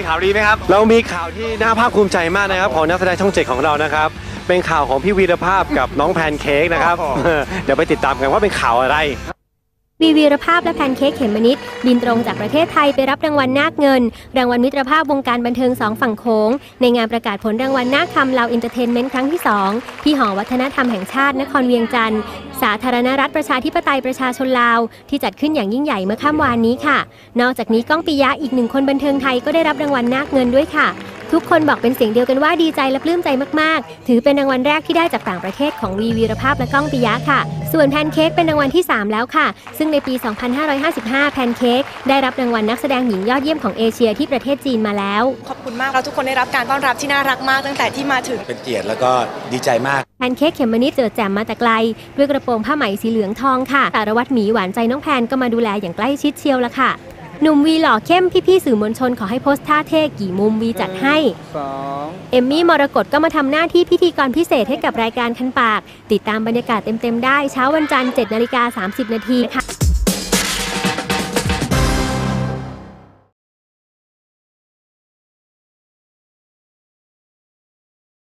มีข่าวดีไหมครับ เรามีข่าวที่น่าภาคภูมิใจมากนะครับ ของนักแสดงช่องเจ็ดของเรานะครับ เป็นข่าวของพี่วีรภาพกับน้องแพนเค้กนะครับเดี๋ยวไปติดตามกันว่าเป็นข่าวอะไร วีวีรภาพและแพนเค้กเขมมะนิดบินตรงจากประเทศไทยไปรับรางวัลนาคเงิน รางวัลมิตรภาพวงการบันเทิงสองฝั่งโค้งในงานประกาศผลรางวัลนาคคำลาวอินเตอร์เทนเมนต์ครั้งที่ 2 ที่หอวัฒนธรรมแห่งชาตินครเวียงจันทร์ สาธารณรัฐประชาธิปไตยประชาชนลาว ที่จัดขึ้นอย่างยิ่งใหญ่เมื่อค่ำวานนี้ค่ะ นอกจากนี้ก้องปิยะอีกหนึ่งคนบันเทิงไทยก็ได้รับรางวัลนาคเงินด้วยค่ะ ทุกคนบอกเป็นเสียงเดียวกันว่าดีใจและปลื้มใจมากๆ ถือเป็นรางวัลแรกที่ได้จากต่างประเทศของวีวีรภาพและก้องปิยะค่ะ ส่วนแพนเค้กเป็นรางวัลที่ 3 แล้วค่ะ ซึ่งในปี 2555 แพนเค้กได้รับรางวัลนักแสดงหญิงยอดเยี่ยมของเอเชียที่ประเทศจีนมาแล้ว ขอบคุณมากเราทุกคนได้รับการต้อนรับที่น่ารักมากตั้งแต่ที่มาถึง เป็นเกียรติแล้วก็ดีใจมาก แพนเค้กเขมมะนิดเจอแจ่มมาแต่ไกล ด้วยกระโปรงผ้าไหมสีเหลืองทองค่ะสารวัตรหมีหวานใจน้องแพนก็มาดูแลอย่างใกล้ชิดเชียวละค่ะ หนุ่มวีหล่อเข้มพี่ๆสื่อมวลชนขอให้โพสท่าเท่กี่มุมวีจัดให้ เอมมี่มรกตก็มาทำหน้าที่พิธีกรพิเศษให้กับรายการคันปาก ติดตามบรรยากาศเต็มๆได้เช้าวันจันทร์7นาฬิกา30 นาทีค่ะ